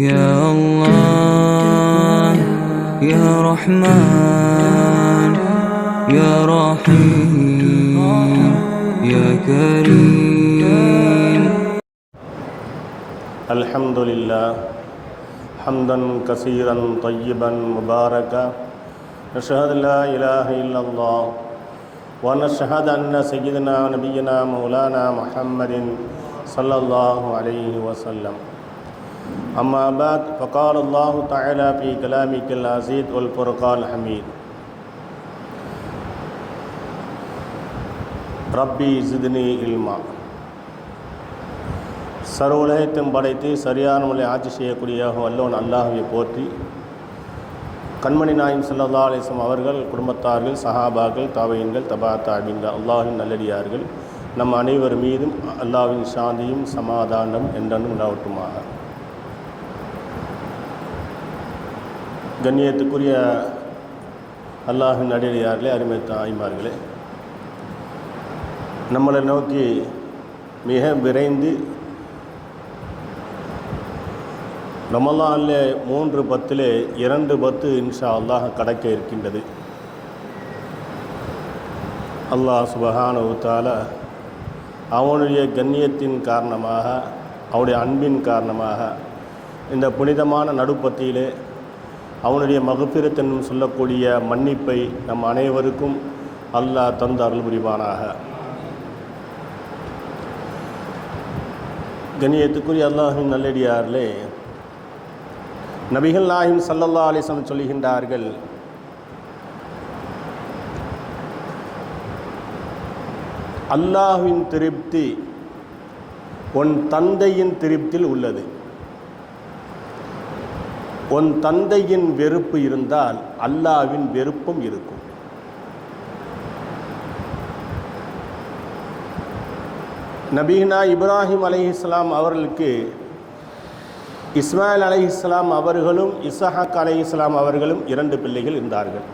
يا الله يا رحمن يا رحيم يا كريم. الحمد لله حمدا كثيرا طيبا مباركا. نشهد لا إله إلا الله ونشهد أن سيدنا ونبينا مولانا محمد صلى الله عليه وسلم. أما بعد فقال الله تعالى في كلامك العزيز والفرقان الحميد ربي زدني علما சர்வ உலகத்தையும் படைத்து சரியான முறை ஆட்சி செய்யக்கூடிய வல்லவன் அல்லாஹுவை போற்றி கண்மணி நாயம் சல்லா அலிஸ்லாம் அவர்கள் குடும்பத்தார்கள் சஹாபாக்கள் தாவையன்கள் தபா தாபின்கள் அல்லாஹின் நல்லடியார்கள் நம் அனைவர் மீதும் அல்லாஹ்வின் சாந்தியும் சமாதானம் என்றென்றும் உண்டாவட்டுமாக கண்ணியத்துக்குரிய அல்லாஹின் நல்லடியார்களே அருமை தாய்மார்களே நம்மளை நோக்கி மிக விரைந்து ரமலானில் மூன்று பத்திலே இரண்டு பத்து இன்ஷா அல்லாஹ் கடக்க இருக்கின்றது. அல்லாஹ் சுபஹான உத்தால அவனுடைய கண்ணியத்தின் காரணமாக அவனுடைய அன்பின் காரணமாக இந்த புனிதமான நடுப்பத்தியிலே அவனுடைய மகப்பிரத்தன் சொல்லக்கூடிய மன்னிப்பை நம் அனைவருக்கும் அல்லாஹ் தந்து அருள் புரிவானாக கணியத்துக்குரிய அல்லாஹின் நல்லடியார்களே நபிகள் நாயும் சல்லல்லா அலிசம் சொல்லுகின்றார்கள் அல்லாஹ்வின் திருப்தி உன் தந்தையின் திருப்தியில் உள்ளது. உன் தந்தையின் வெறுப்பு இருந்தால் அல்லாஹ்வின் வெறுப்பும் இருக்கும். நபீனா இப்ராஹிம் அலைஹிஸ்லாம் அவர்களுக்கு இஸ்மாயில் அலி இஸ்லாம் அவர்களும் இசஹாக் அலி இஸ்லாம் அவர்களும் இரண்டு பிள்ளைகள் இருந்தார்கள்.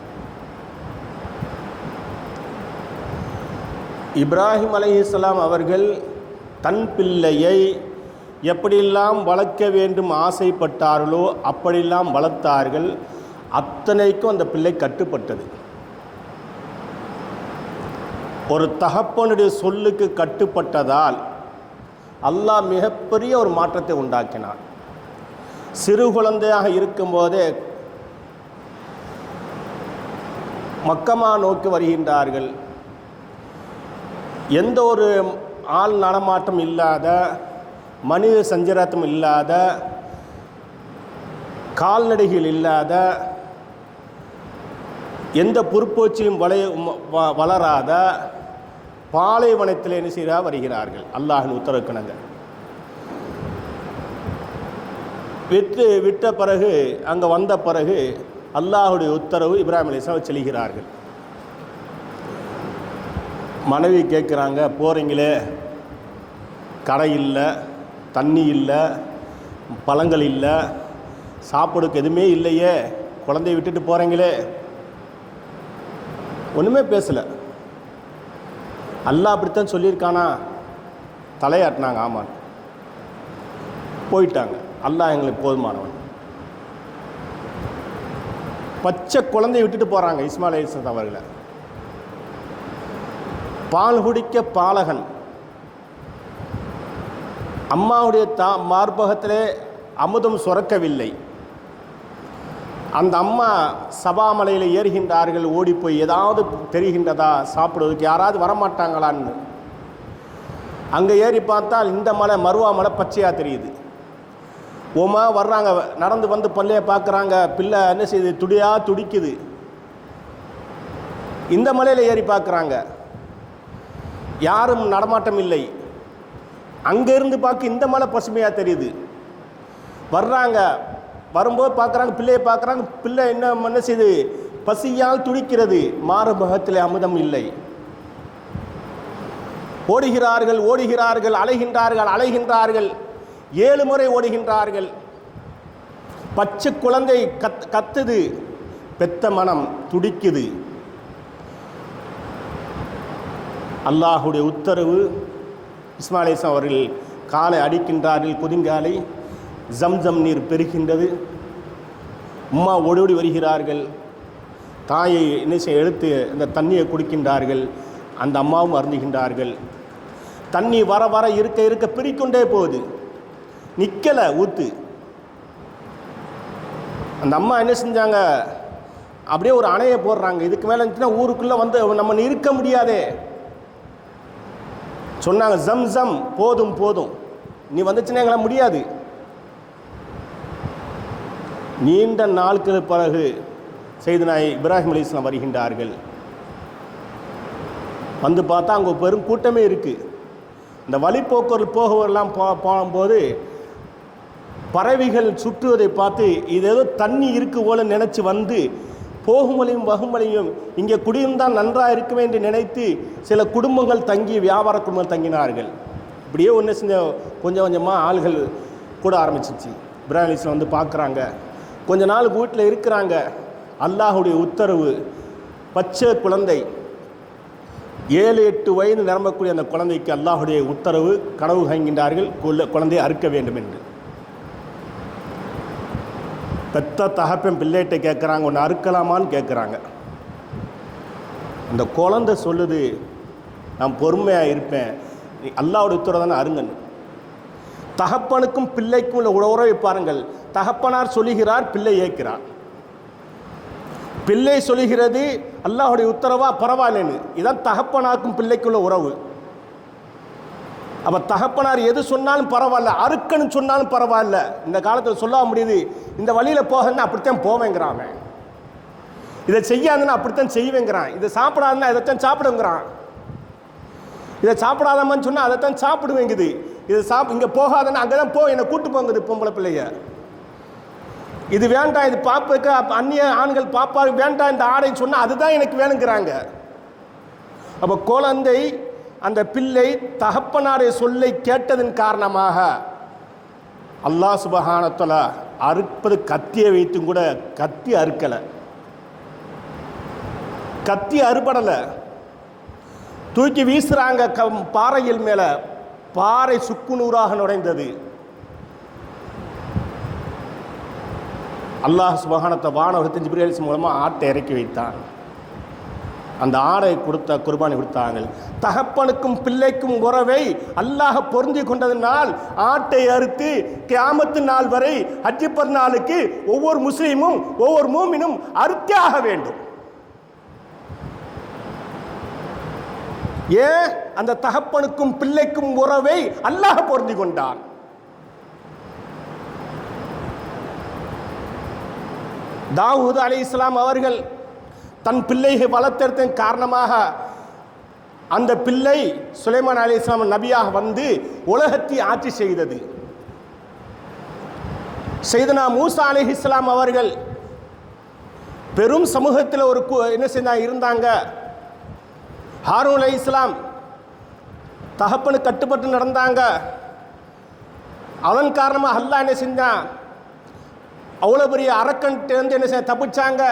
இப்ராஹிம் அலி இஸ்லாம் அவர்கள் தன் பிள்ளையை எப்படியெல்லாம் வளர்க்க வேண்டும் ஆசைப்பட்டார்களோ அப்படியெல்லாம் வளர்த்தார்கள். அத்தனைக்கும் அந்த பிள்ளை கட்டுப்பட்டது. ஒரு தகப்பனுடைய சொல்லுக்கு கட்டுப்பட்டதால் அல்லாஹ் மிகப்பெரிய ஒரு மாற்றத்தை உண்டாக்கினான். சிறு குழந்தையாக இருக்கும்போதே மக்கமா நோக்கி வருகின்றார்கள். எந்த ஒரு ஆள் நடமாட்டம் இல்லாத மனித சஞ்சராத்தம் இல்லாத கால்நடைகள் இல்லாத எந்த பொறுப்போச்சியும் வளைய வ- வளராத பாலைவனத்தில் என்ன செய்தா வருகிறார்கள். அல்லாஹின் உத்தரவுக்கிணங்க. விட்டு விட்ட பிறகு அங்கே வந்த பிறகு அல்லாஹுடைய உத்தரவு இப்ராஹிம் அலிஸ்லாம் செல்கிறார்கள். மனைவி கேட்குறாங்க போகிறீங்களே கடை இல்லை தண்ணி இல்லை பழங்கள் இல்லை சாப்பிடுக்கு எதுவுமே இல்லையே குழந்தைய விட்டுட்டு போகிறீங்களே ஒன்றுமே பேசலை. அல்லா அப்படித்தான் சொல்லியிருக்கானா? தலையாட்டினாங்க ஆமாம். போயிட்டாங்க. அல்லாஹ் எங்களுக்கு போதுமானவன். பச்சை குழந்தையை விட்டுட்டு போகிறாங்க இஸ்மாயில் அவர்களை. பால் குடிக்க பாலகன். அம்மாவுடைய தா மார்பகத்திலே அமுதம் சுரக்கவில்லை. அந்த அம்மா சபாமலையில் ஏறுகின்றார்கள் ஓடிப்போய் ஏதாவது தெரிகின்றதா சாப்பிடுவதற்கு யாராவது வரமாட்டாங்களான்னு. அங்கே ஏறி பார்த்தால் இந்த மலை மருவா மலை பச்சையாக தெரியுது. ஓமா வர்றாங்க நடந்து வந்து பள்ளையை பார்க்குறாங்க பிள்ளை என்ன செய்யுது துடியாக துடிக்குது. இந்த மலையில் ஏறி பார்க்குறாங்க. யாரும் நடமாட்டம் இல்லை. அங்கேருந்து பார்க்க இந்த மலை பசுமையாக தெரியுது. வர்றாங்க. வரும்போது பார்க்குறாங்க பிள்ளையை பார்க்குறாங்க பிள்ளை என்ன என்ன செய்யுது பசியால் துடிக்கிறது. மாறுபகத்தில் அமுதம் இல்லை. ஓடுகிறார்கள் ஓடுகிறார்கள் அலைகின்றார்கள் அலைகின்றார்கள். ஏழு முறை ஓடுகின்றார்கள். பச்சை குழந்தை கத் கத்துது. பெத்த மனம் துடிக்குது. அல்லாஹுடைய உத்தரவு இஸ்மாலேசம் அவர்கள் காலை அடிக்கின்றார்கள் குதிங்காலை. ஜம்ஜம் நீர் பெருகின்றது. அம்மா ஓடி வருகிறார்கள். தாயை என்ன செய்ய எடுத்து அந்த தண்ணியை குடிக்கின்றார்கள். அந்த அம்மாவும் அருந்துகின்றார்கள். தண்ணி வர வர இருக்க இருக்க பிரிக்கொண்டே போகுது. நிற்கலை ஊத்து. அந்த அம்மா என்ன செஞ்சாங்க? அப்படியே ஒரு அணையை போடுறாங்க. இதுக்கு மேலே இருந்துச்சுன்னா ஊருக்குள்ளே வந்து நம்ம இருக்க முடியாதே. சொன்னாங்க ஜம் ஜம் போதும் போதும். நீ வந்துச்சுன்னா எங்களால் முடியாது. நீண்ட நாட்கள் பிறகு செய்தனாய் இப்ராஹிம் அலி இஸ்லாம் வருகின்றார்கள். வந்து பார்த்தா அங்கே பெரும் கூட்டமே இருக்குது இந்த வழிப்போக்கர்கள் போகவரெல்லாம் போ போகும்போது பறவைகள் சுற்றுவதை பார்த்து இது ஏதோ தண்ணி இருக்கு போல நினச்சி வந்து போகுமலையும் வகுமலையும் இங்கே குடியிருந்தால் நன்றாக இருக்குமே என்று நினைத்து சில குடும்பங்கள் தங்கி வியாபார குடும்பங்கள் தங்கினார்கள். இப்படியே ஒன்று செஞ்ச கொஞ்சம் கொஞ்சமாக ஆள்கள் கூட ஆரம்பிச்சிச்சு. இப்ராஹிம் வந்து பார்க்குறாங்க. கொஞ்ச நாள் வீட்டில் இருக்கிறாங்க. அல்லாஹுடைய உத்தரவு பச்சை குழந்தை ஏழு எட்டு வயது நிரம்பக்கூடிய அந்த குழந்தைக்கு அல்லாஹுடைய உத்தரவு கனவு காண்கின்றார்கள். குழந்தையை அறுக்க வேண்டும் என்று. பெத்த தகப்பன் பிள்ளைகிட்ட கேட்குறாங்க ஒன்று அறுக்கலாமான்னு கேட்குறாங்க. அந்த குழந்தை சொல்லுது நான் பொறுமையாக இருப்பேன். நீ அல்லாவோட உத்தரவு தானே அருங்கன்னு தகப்பனுக்கும் பிள்ளைக்கும் உள்ள உற- உறவை பாருங்கள். தகப்பனார் சொல்லுகிறார் பிள்ளை ஏற்கிறார். பிள்ளை சொல்லுகிறது அல்லாஹுடைய உத்தரவா பரவாயில்லைன்னு. இதான் தகப்பனாருக்கும் பிள்ளைக்குள்ள உறவு. அப்போ தகப்பனார் எது சொன்னாலும் பரவாயில்ல அறுக்கன்னு சொன்னாலும் பரவாயில்ல. இந்த காலத்தில் சொல்ல முடியுது. இந்த வழியில் போகணும்னா அப்படித்தான் போவேங்கிறான் இதை செய்யாதுன்னா அப்படித்தான் செய்வேங்கிறான். இதை சாப்பிடாதுன்னா இதைத்தான் சாப்பிடுங்கிறான். இதை சாப்பிடாதம்மான்னு சொன்னால் அதைத்தான் சாப்பிடுவேங்குது. இது சாப் இங்கே போகாதன்னா அங்கே தான் போ என்னை கூட்டு போங்குது பொம்பளை பிள்ளைய. இது வேண்டாம் இது பாப்புக்கு அந்நிய ஆண்கள் பாப்பாரு வேண்டாம் இந்த ஆடை சொன்னால் அதுதான் எனக்கு வேணுங்கிறாங்க. அப்போ குழந்தை அந்த பிள்ளை தகப்பனாருடைய சொல்லை கேட்டதன் காரணமாக அல்லாஹ் சுபஹானத்தல அறுப்பது கத்தியை வைத்தும் கூட கத்தி அறுக்கலை. கத்தி அறுபடலை. தூக்கி வீசுறாங்க கம் பாறையில் மேலே. பாறை சுக்குநூறாக நுழைந்தது. அல்லாஹ் சுபஹானத்தை தெஞ்சு ஜிப்ரேல்ஸ் மூலமாக ஆட்டை இறக்கி வைத்தான். அந்த ஆடை கொடுத்த குர்பானி கொடுத்தாங்க தகப்பனுக்கும் பிள்ளைக்கும் உறவை அல்லாஹ் பொருந்தி கொண்டதனால் ஆட்டை அறுத்து கியாமத்து நாள் வரை ஹஜ்ஜிப்பர் நாளுக்கு ஒவ்வொரு முஸ்லீமும் ஒவ்வொரு மூமினும் அறுத்தியாக வேண்டும். ஏன்? அந்த தகப்பனுக்கும் பிள்ளைக்கும் உறவை அல்லாஹ் பொருந்தி கொண்டான். தாவூத் அலி இஸ்லாம் அவர்கள் தன் பிள்ளையை வளர்த்தெடுத்தன் காரணமாக அந்த பிள்ளை சுலைமான் அலி இஸ்லாம் நபியாக வந்து உலகத்தை ஆட்சி செய்தது. செய்தனா மூசா அலி இஸ்லாம் அவர்கள் பெரும் சமூகத்தில் ஒரு என்ன செய்தா இருந்தாங்க. ஹாரூன் அலி இஸ்லாம் தகப்பனு கட்டுப்பட்டு நடந்தாங்க. அதன் காரணமாக அல்லா என்ன செஞ்சான்? அவ்வளோ பெரிய அரக்கன்ட்டு என்ன செய்ய தப்பிச்சாங்க.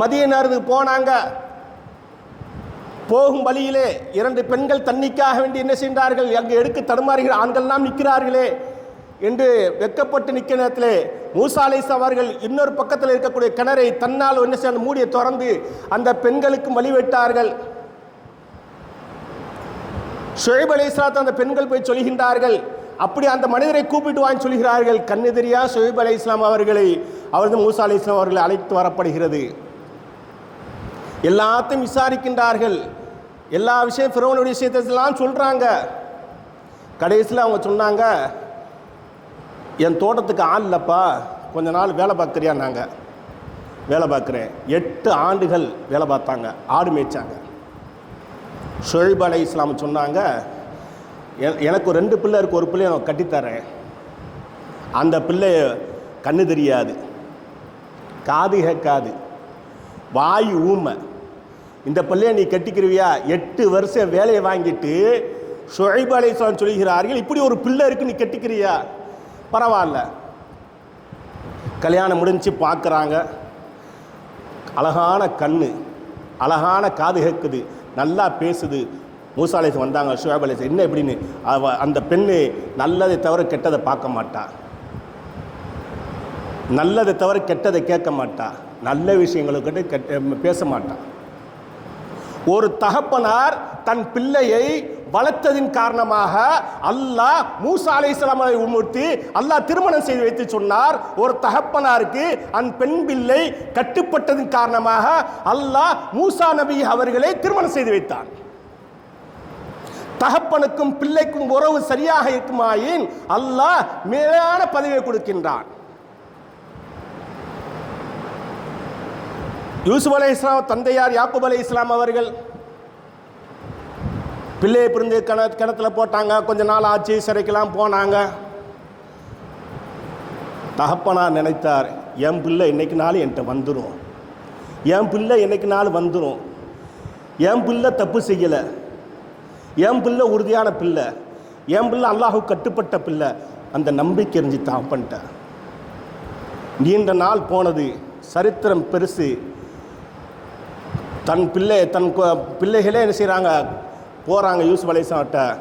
மதிய நேரத்துக்கு போனாங்க. போகும் வழியிலே இரண்டு பெண்கள் தண்ணிக்காக வேண்டி என்ன செய்கிறார்கள் அங்கே எடுக்க தடுமாறுகிற ஆண்கள்லாம் நிற்கிறார்களே என்று வெக்கப்பட்டு நிற்கிற நேரத்திலே மூசா அவர்கள் இன்னொரு பக்கத்தில் இருக்கக்கூடிய கிணறை தன்னால் என்ன செய்ய மூடியை திறந்து அந்த பெண்களுக்கு வழிவிட்டார்கள். ஷுவைப் அலைஸ்லாத் அந்த பெண்கள் போய் சொல்கின்றார்கள். அப்படி அந்த மனிதரை கூப்பிட்டு வாங்கி சொல்கிறார்கள். கண்ணெதிரியா ஷுவைப் அலை இஸ்லாம் அவர்களை? அவர்கள் மூசா அலி இஸ்லாம் அவர்களை அழைத்து வரப்படுகிறது. எல்லாத்தையும் விசாரிக்கின்றார்கள். எல்லா விஷயம் ஃபிரோனுடைய விஷயத்தெல்லாம் சொல்கிறாங்க கடைசியில் அவங்க சொன்னாங்க என் தோட்டத்துக்கு ஆள் இல்லைப்பா கொஞ்ச நாள் வேலை பார்க்குறியா நாங்கள் வேலை பார்க்குறேன். எட்டு ஆண்டுகள் வேலை பார்த்தாங்க ஆடு மேய்ச்சாங்க. ஷொழிப் அலை இஸ்லாம் சொன்னாங்க எனக்கு ரெண்டு பிள்ளை இருக்கு ஒரு பிள்ளைய நான் கட்டித்தரேன். அந்த பிள்ளை கண்ணு தெரியாது. காது கேட்காது. வாய் ஊமை. இந்த பிள்ளையை நீ கட்டிக்கிறவியா எட்டு வருஷம் வேலையை வாங்கிட்டு ஷுஐப் அலைஹிஸ்ஸலாம் சொல்கிறார்கள் இப்படி ஒரு பிள்ளை இருக்கு நீ கட்டிக்கிறியா? பரவாயில்ல. கல்யாணம் முடிஞ்சு பார்க்குறாங்க. அழகான கண்ணு அழகான காது கேட்குது நல்லா பேசுது. மூசாலேசு வந்தாங்க ஷுஐப் என்ன எப்படின்னு அவ அந்த பெண்ணு நல்லதை தவிர கெட்டதை பார்க்க மாட்டா. நல்லதை தவிர கெட்டதை கேட்க மாட்டா. நல்ல விஷயங்களுக்கு கெட்ட பேச மாட்டான் ஒரு தகப்பனார் தன் பிள்ளையை வளர்த்ததின் காரணமாக அல்லாஹ் மூசா அலைஹிஸ்ஸலாமை உமுர்த்தி அல்லாஹ் திருமணம் செய்து வைத்து சொன்னார். ஒரு தகப்பனாருக்கு அந் பெண் பிள்ளை கட்டுப்பட்டதின் காரணமாக அல்லாஹ் மூசா நபி அவர்களை திருமணம் செய்து வைத்தான். தகப்பனுக்கும் பிள்ளைக்கும் உறவு சரியாக இருக்குமாயின் அல்லாஹ் மேலான பதவியை கொடுக்கின்றான். யூசுப் அலை இஸ்லாம் தந்தையார் யாக்குப் அலை இஸ்லாம் அவர்கள் பிள்ளையை பிரிந்து கிண கிணத்துல போட்டாங்க. கொஞ்ச நாள் ஆச்சு சிறைக்கெல்லாம் போனாங்க. தகப்பனார் நினைத்தார் என் பிள்ளை இன்னைக்கு நாள் என்கிட்ட வந்துடும் என் பிள்ளை இன்னைக்கு நாள் வந்துடும் என் பிள்ளை தப்பு செய்யலை. என் பிள்ளை உறுதியான பிள்ளை. என் பிள்ளை அல்லாஹு கட்டுப்பட்ட பிள்ளை. அந்த நம்பிக்கை எரிஞ்சு தகப்பன்ட்ட. நீண்ட நாள் போனது சரித்திரம் பெருசு. தன் பிள்ளை தன் பிள்ளைகளே என்ன செய்கிறாங்க போகிறாங்க யூசுப் அலைசாட்ட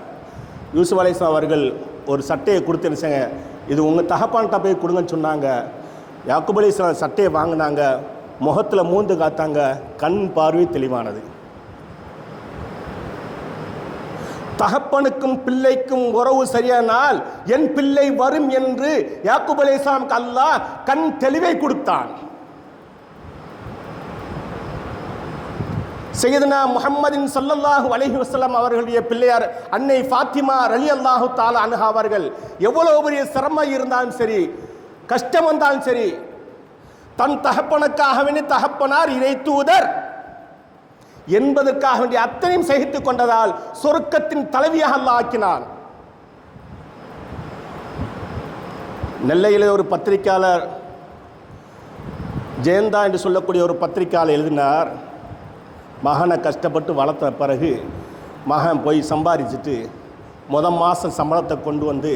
யூசுப் அலைசா அவர்கள் ஒரு சட்டையை கொடுத்து என்ன இது உங்கள் தகப்பான்கிட்ட போய் கொடுங்கன்னு சொன்னாங்க. யாக்குப் அலிஸ்லாம் சட்டையை வாங்கினாங்க. முகத்தில் மூந்து காத்தாங்க. கண் பார்வை தெளிவானது. தகப்பனுக்கும் பிள்ளைக்கும் உறவு சரியானால் என் பிள்ளை வரும் என்று யாக்குப் அலைஹிஸ்ஸலாமுக்கு அல்லாஹ் கண் தெளிவை கொடுத்தான். செய்தனா முகம்மதின் சல்லல்லாஹு அலஹி வஸல்லம் அவர்களுடைய பிள்ளையார் அன்னை ஃபாத்திமா ரலி அல்லாஹு தாலா அன்ஹா அவர்கள். எவ்வளவு பெரிய சிரமம் இருந்தாலும் சரி கஷ்டம் வந்தாலும் சரி தன் தகப்பனுக்காக வேண்டி தகப்பனார் இறை தூதர் என்பதற்காக வேண்டிய அத்தனையும் சகித்துக் கொண்டதால் சொருக்கத்தின் தலைவியாக அல்ல ஆக்கினான். நெல்லையில் ஒரு பத்திரிக்கையாளர் ஜெயந்தா என்று சொல்லக்கூடிய ஒரு பத்திரிகையாளர் எழுதினார். மகனை கஷ்டப்பட்டு வளர்த்த பிறகு மகன் போய் சம்பாதிச்சுட்டு முத மாதம் சம்பளத்தை கொண்டு வந்து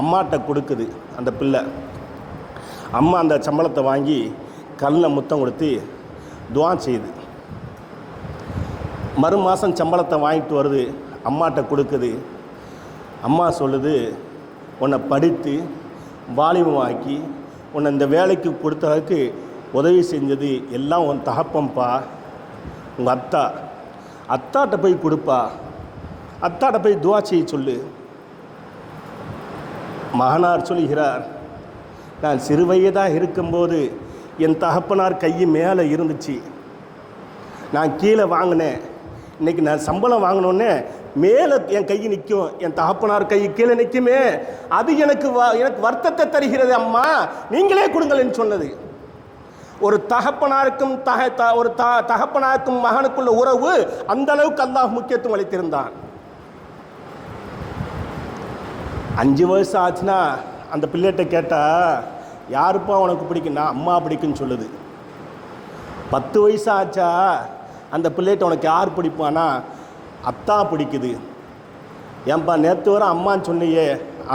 அம்மாட்ட கொடுக்குது அந்த பிள்ளை. அம்மா அந்த சம்பளத்தை வாங்கி கல்லில் முத்தம் கொடுத்து துவா செய்யுது. மறு மாதம் சம்பளத்தை வாங்கிட்டு வருது அம்மாட்ட கொடுக்குது. அம்மா சொல்லுது உன்னை படித்து வாலிபமாக்கி உன்னை இந்த வேலைக்கு கொடுத்ததுக்கு உதவி செஞ்சது எல்லாம் உன் தகப்பம்பா உங்கள் அத்தா. அத்தாட்ட போய் கொடுப்பா. அத்தாட்ட போய் துவா செய்ய சொல்லு. மகனார் சொல்கிறார் நான் சிறுவயதாக இருக்கும்போது என் தகப்பனார் கை மேலே இருந்துச்சு. நான் கீழே வாங்கினேன். இன்னைக்கு நான் சம்பளம் வாங்கினோன்னே மேலே என் கை நிற்கும். என் தகப்பனார் கை கீழே நிற்குமே. அது எனக்கு வ- எனக்கு வருத்தத்தை தருகிறது அம்மா. நீங்களே கொடுங்கள்னு சொன்னது. ஒரு தகப்பனாருக்கும் தக த ஒரு த தகப்பனாருக்கும் மகனுக்குள்ள உறவு அந்த அளவுக்கு அல்லாஹ் முக்கியத்துவம் அளித்திருந்தான். அஞ்சு வயசு ஆச்சுன்னா அந்த பிள்ளைகிட்ட கேட்டால் யாருப்பா உனக்கு பிடிக்கும்னா அம்மா பிடிக்குன்னு சொல்லுது. பத்து வயசு ஆச்சா அந்த பிள்ளைகிட்ட உனக்கு யார் பிடிப்பானா அத்தா பிடிக்குது. ஏன்பா நேற்று வர அம்மான்னு சொன்னியே.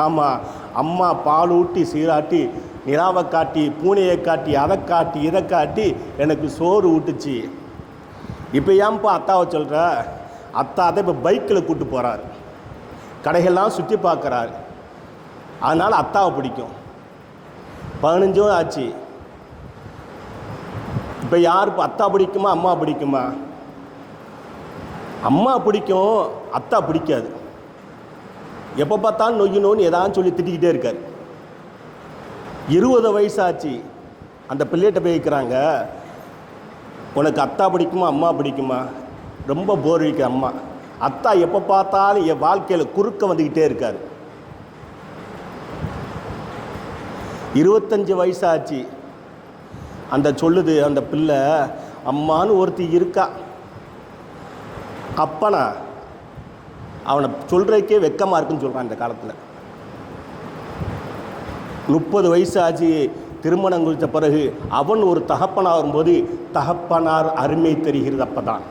ஆமாம் அம்மா பால் ஊட்டி சீராட்டி நிலாவை காட்டி பூனையை காட்டி அதை காட்டி இதை காட்டி எனக்கு சோறு ஊட்டுச்சு. இப்போ ஏன்ப்பா அத்தாவை சொல்கிற அத்தா அதை இப்போ பைக்கில் கூட்டு போகிறார் கடைகள்லாம் சுற்றி பார்க்குறாரு. அதனால் அத்தாவை பிடிக்கும். பதினஞ்சும் ஆச்சு. இப்போ யார் இப்போ அத்தா பிடிக்குமா அம்மா பிடிக்குமா? அம்மா பிடிக்கும் அத்தா பிடிக்காது. எப்போ பார்த்தாலும் நொய்யு நோன்னு ஏதாவது சொல்லி திட்டிக்கிட்டே இருக்கார். இருபது வயசாச்சு. அந்த பிள்ளைகிட்ட போய் இருக்கிறாங்க உனக்கு அத்தா பிடிக்குமா அம்மா பிடிக்குமா? ரொம்ப போர் அடிக்கிற அம்மா. அத்தா எப்போ பார்த்தாலும் என் வாழ்க்கையில் குறுக்க வந்துக்கிட்டே இருக்கார். இருபத்தஞ்சி வயசாச்சு. அந்த சொல்லுது அந்த பிள்ளை அம்மான்னு ஒருத்தி இருக்கா? அப்பனா அவனை சொல்கிறதுக்கே வெக்கமாக இருக்குன்னு சொல்கிறான் இந்த காலத்தில். முப்பது வயசு ஆச்சு திருமணம் குறித்த பிறகு அவன் ஒரு தகப்பனாகும்போது தகப்பனார் அருமை தெரிகிறது அப்பதான்.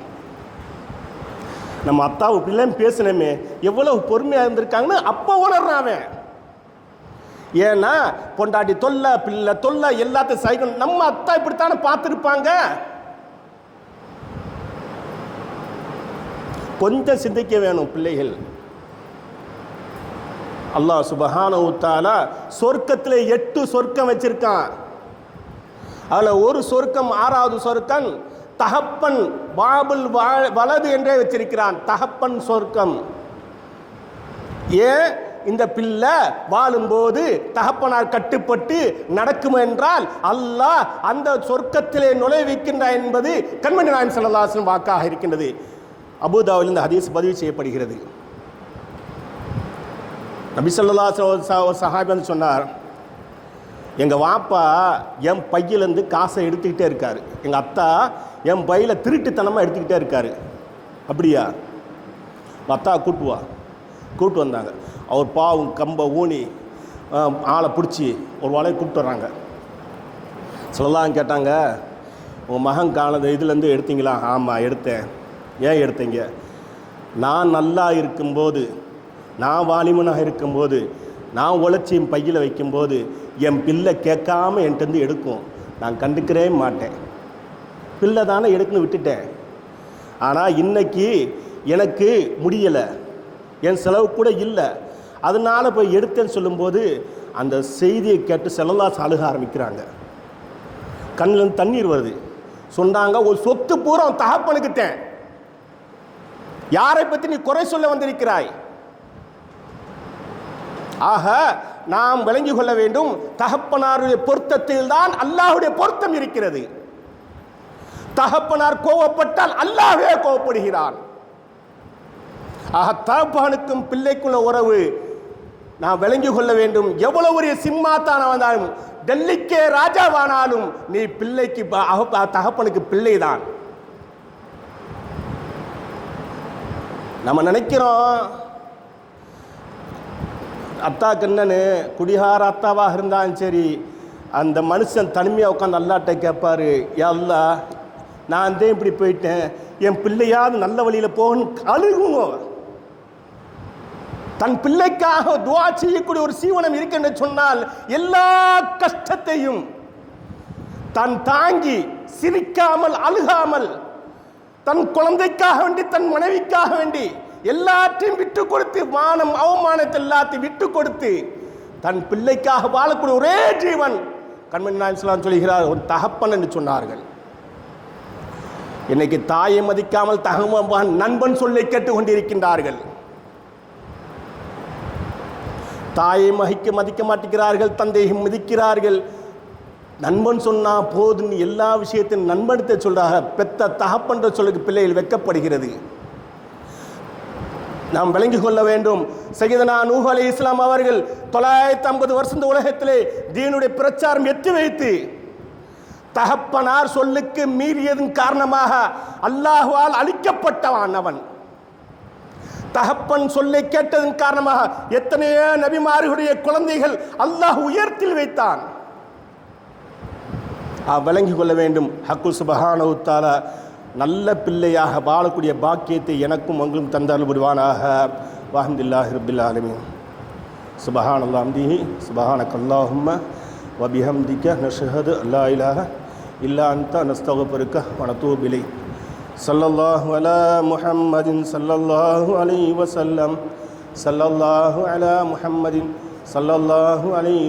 நம்ம அத்தாவு இப்படிலாம் பேசினமே எவ்வளவு பொறுமையாக இருந்திருக்காங்கன்னு அப்போ உணர்றான் அவன். ஏன்னா பொண்டாட்டி தொல்லை பிள்ளை தொல்லை எல்லாத்தையும் சைக்கணும் நம்ம அத்தா இப்படித்தானே பார்த்துருப்பாங்க. கொஞ்சம் சிந்திக்க வேணும் பிள்ளைகள். அல்லாஹ் சுபஹானஹு சொர்க்கத்தில் எட்டு சொர்க்கம் வச்சிருக்கான். அதில் ஒரு சொர்க்கம் ஆறாவது சொர்க்கம் தகப்பன் பாபுல் வலது என்றே வச்சிருக்கிறான். தகப்பன் சொர்க்கம். ஏன்? இந்த பிள்ளை வாழும்போது தகப்பனார் கட்டுப்பட்டு நடக்கும் என்றால் அல்லாஹ் அந்த சொர்க்கத்திலே நுழைவிக்கின்றான் என்பது கண்மணி நாயன் சல்லாசன் வாக்காக இருக்கின்றது. அபுதாவில் இந்த ஹதீஸ் பதிவு செய்யப்படுகிறது. நபிசல்லா ஸல்லல்லாஹு சஹாபி வந்து சொன்னார் எங்கள் வாப்பா என் பையிலேருந்து காசை எடுத்துக்கிட்டே இருக்கார். எங்கள் அத்தா என் பையில் திருட்டுத்தனமாக எடுத்துக்கிட்டே இருக்கார். அப்படியா? அத்தா கூட்டுவா கூட்டு வந்தாங்க. அவர் பாவும் கம்பை ஊனி ஆளை பிடிச்சி ஒரு வலையை கூப்பிட்டு வர்றாங்க. சொல்லலாம் கேட்டாங்க உங்கள் மகன் காணது இதுலேருந்து எடுத்தீங்களா? ஆமாம் எடுத்தேன். ஏன் எடுத்தீங்க? நான் நல்லா இருக்கும்போது நான் வாலிமனாக இருக்கும்போது நான் உழைச்சி என் பையில் வைக்கும்போது என் பிள்ளை கேட்காம என்கிட்டருந்து எடுக்கும். நான் கண்டுக்கிறே மாட்டேன். பிள்ளை தானே எடுக்கணும் விட்டுட்டேன். ஆனால் இன்றைக்கி எனக்கு முடியலை. என் செலவு கூட இல்லை. அதனால் போய் எடுத்தேன்னு சொல்லும்போது அந்த செய்தியை கேட்டு செல்லலாஸ் அழுக ஆரம்பிக்கிறாங்க. கண்ணில் தண்ணீர் வருது. சொன்னாங்க ஒரு சொத்து பூரா தகப்பனுக்குத்தேன். யாரை பற்றி நீ குறை சொல்ல வந்திருக்கிறாய்? ஆக நாம் விளங்கிக் கொள்ள வேண்டும் தகப்பனாருடைய பொருத்தத்தில் தான் அல்லாஹ்வுடைய பொருத்தம் இருக்கிறது. தகப்பனார் கோவப்பட்டால் அல்லாஹே கோவப்படுகிறான். ஆக தகப்பனுக்கும் பிள்ளைக்குள்ள உறவு நாம் விளங்கிக் கொள்ள வேண்டும். எவ்வளவு ஒரு சிம்மாத்தான வந்தாலும் டெல்லிக்கே ராஜாவானாலும் நீ பிள்ளைக்கு ப- அக- தகப்பனுக்கு பிள்ளைதான். நம்ம நினைக்கிறோம் அத்தா கண்ணனு குடிகார அத்தாவாக இருந்தாலும் சரி அந்த மனுஷன் தனிமையாக உட்காந்து அல்லாட்ட கேட்பாரு எல்லா நான் தான் இப்படி போயிட்டேன்? என் பிள்ளையாவது நல்ல வழியில் போகணும் அழுகுங்க தன் பிள்ளைக்காக துவா செய்யக்கூடிய ஒரு சீவனம் இருக்குன்னு சொன்னால் எல்லா கஷ்டத்தையும் தன் தாங்கி சிரிக்காமல் அழுகாமல் தன் குழந்தைக்காக வேண்டி தன் மனைவிக்காக வேண்டி எல்லாற்றையும் விட்டு கொடுத்து மானம் அவமானத்தை எல்லாத்தையும் விட்டு கொடுத்து தன் பிள்ளைக்காக வாழக்கூடிய ஒரே ஜீவன் கண்மணி நாயன் சொல்கிறார் ஒரு தகப்பன் என்று சொன்னார்கள். இன்னைக்கு தாயை மதிக்காமல் தகவன் நண்பன் சொல்லை கேட்டுக் கொண்டிருக்கின்றார்கள் தாயை மகிக்க மதிக்க மாட்டேங்கிறார்கள் தந்தையை மதிக்கிறார்கள். நண்பன் சொன்னா போதுன்னு எல்லா விஷயத்தையும் நண்பனத்தை சொல்றாங்க. பெத்த தகப்பன்ற சொல்லுக்கு பிள்ளைகள் வெட்கப்படுகிறது நாம் விளங்கி கொள்ள வேண்டும். சகிதனா நூஹ் அலி இஸ்லாம் அவர்கள் தொள்ளாயிரத்தி ஐம்பது வருஷம் உலகத்திலே தீனுடைய பிரச்சாரம் எத்தி வைத்து தகப்பனார் சொல்லுக்கு மீறியதன் காரணமாக அல்லாஹுவால் அழிக்கப்பட்டவன் அவன். தகப்பன் சொல்லை கேட்டதன் காரணமாக எத்தனையோ நபிமார்களுடைய குழந்தைகள் அல்லாஹ் உயர்த்தில் வைத்தான். விளங்கிக் கொள்ள வேண்டும். ஹக்கு சுபஹானஹு தஆலா நல்ல பிள்ளையாக வாழக்கூடிய பாக்கியத்தை எனக்கும் உங்களும் தந்தால் புரிவானாக வாஹம்துல்லாஹி ரபில் ஆலமீன். சுபஹான் அல்லா அம்திஹி சுபஹானக் அல்லாஹும்ம வபிஹம்திக்க நஷஹது அல்லா இலாக இல்லா அன்த நஸ்தகபருக்க சல்லல்லாஹு அலா முஹம்மதின் சல்லல்லாஹு அலி வசல்லம் சல்லல்லாஹு அலா முஹம்மதின் சல்லல்லாஹு அலைஹி